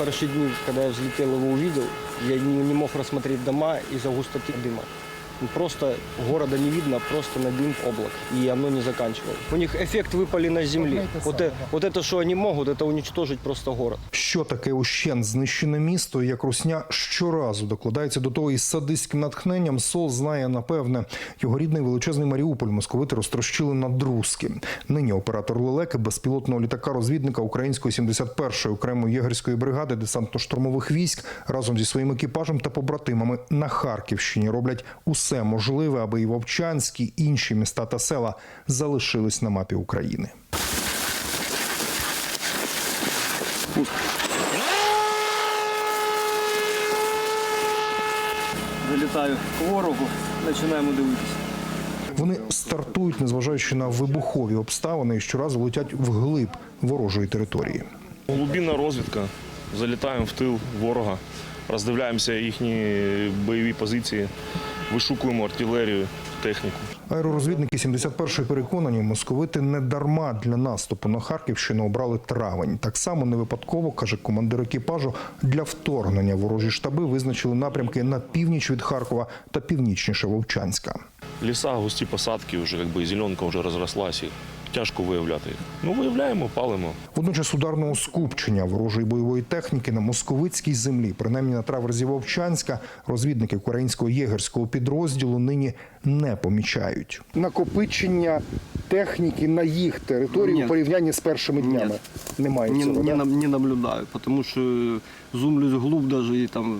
Первые дни, когда я взлетел, его увидел, я не, не мог рассмотреть дома из-за густоты дыма. Просто города не видно, просто на дым облак. И оно не заканчивалось. У них эффект выпали на земле. Вот, э- вот это, что они могут, это уничтожить просто город. Що таке ущен знищене місто, і як русня щоразу докладається до того із садистським натхненням, Сол знає напевне. Його рідний величезний Маріуполь московити розтрощили на друзки. Нині оператор лелеки безпілотного літака розвідника української 71-ї окремої єгерської бригади десантно-штурмових військ разом зі своїм екіпажем та побратимами на Харківщині роблять усе можливе, аби і Вовчанські, і інші міста та села залишились на мапі України. Залетаю к ворогу, починаємо дивитися. Вони стартують, незважаючи на вибухові обставини, і щоразу летять вглиб ворожої території. Глубинна розвідка. Залітаємо в тил ворога, роздивляємося їхні бойові позиції, вишукуємо артилерію, техніку. Аеророзвідники 71-ї переконані, московити не дарма для наступу на Харківщину обрали травень. Так само не випадково, каже командир екіпажу, для вторгнення ворожі штаби визначили напрямки на північ від Харкова та північніше Вовчанська. Ліса, густі посадки, вже якби зеленка вже розрослась і тяжко виявляти їх. Ну, виявляємо, палимо. Водночас ударного скупчення ворожої бойової техніки на московицькій землі, принаймні на траверзі Вовчанська, розвідники українського єгерського підрозділу нині не помічають. Накопичення техніки на їх території Ні. у порівнянні з першими днями немає Не, цього. не, нам- не наблюдаю, потому что зумлюсь глубь даже и там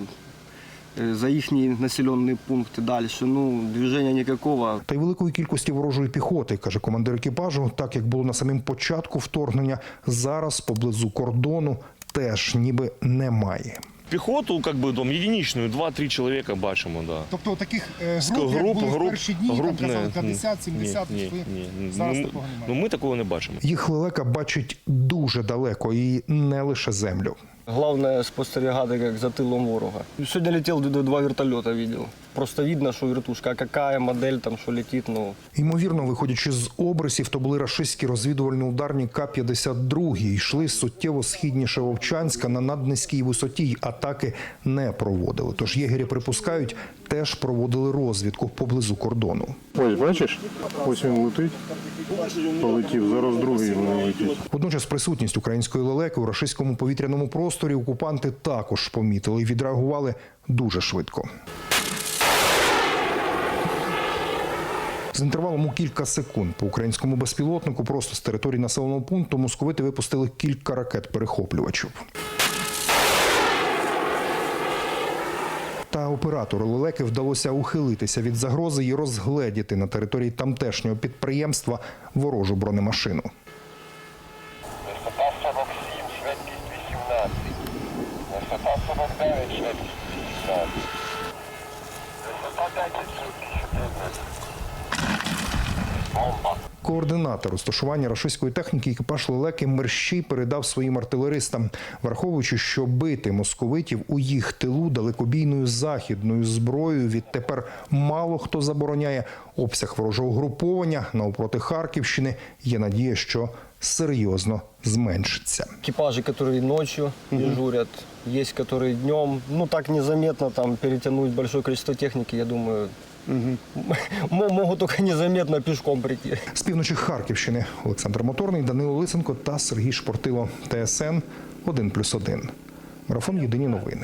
за их населенные пункты дальше. Ну, движения никакого. Та й великої кількості ворожої піхоти, каже командир екіпажу, так як було на самім початку вторгнення, зараз поблизу кордону теж ніби немає. Піхоту, як би, там, єдиничну, 2-3 чоловіка бачимо, да. Тобто таких е, груп, як груп, були в груп, перші дні, груп там казали не- 50, 70, ні, пішли. ні, ні. Зараз Ну, такого ну, немає. ми такого не бачимо. Їх лелека бачить дуже далеко і не лише землю. Главное спостерігати, як за тилом ворога. Сьогодні летів до два вертольота, видел. Просто видно, що вертушка, а какая модель там, що летить, ну, Ймовірно, виходячи з обрисів, то були рашистські розвідувально-ударні К-52. Йшли суттєво східніше Вовчанська на наднизькій висоті й атаки не проводили. Тож єгері припускають, теж проводили розвідку поблизу кордону. Ось бачиш, ось він летить, полетів, зараз другий він летить. Водночас присутність української лелеки у рашистському повітряному просторі окупанти також помітили і відреагували дуже швидко. З інтервалом у кілька секунд по українському безпілотнику просто з території населеного пункту московити випустили кілька ракет-перехоплювачів. Та оператору лелеки вдалося ухилитися від загрози і розгледіти на території тамтешнього підприємства ворожу бронемашину. Висота 47, швидкість 18. Висота 49, швидкість 18. Висота 10, швидкість 14. Бомба. Координатор розташування рашистської техніки екіпаж лелеки мерщій передав своїм артилеристам, враховуючи, що бити московитів у їх тилу далекобійною західною зброєю відтепер мало хто забороняє обсяг ворожого груповання навпроти Харківщини. Є надія, що серйозно зменшиться. экипажи, которые ночью дежурят, есть которые днем. Ну, так незаметно там перетянуть большое количество техники, я думаю, м- Могу только незаметно пішком прийти. З півночі Харківщини Олександр Моторний, Данило Лисенко та Сергій Шпортило. ТСН 1+,1. Марафон Єдині новини.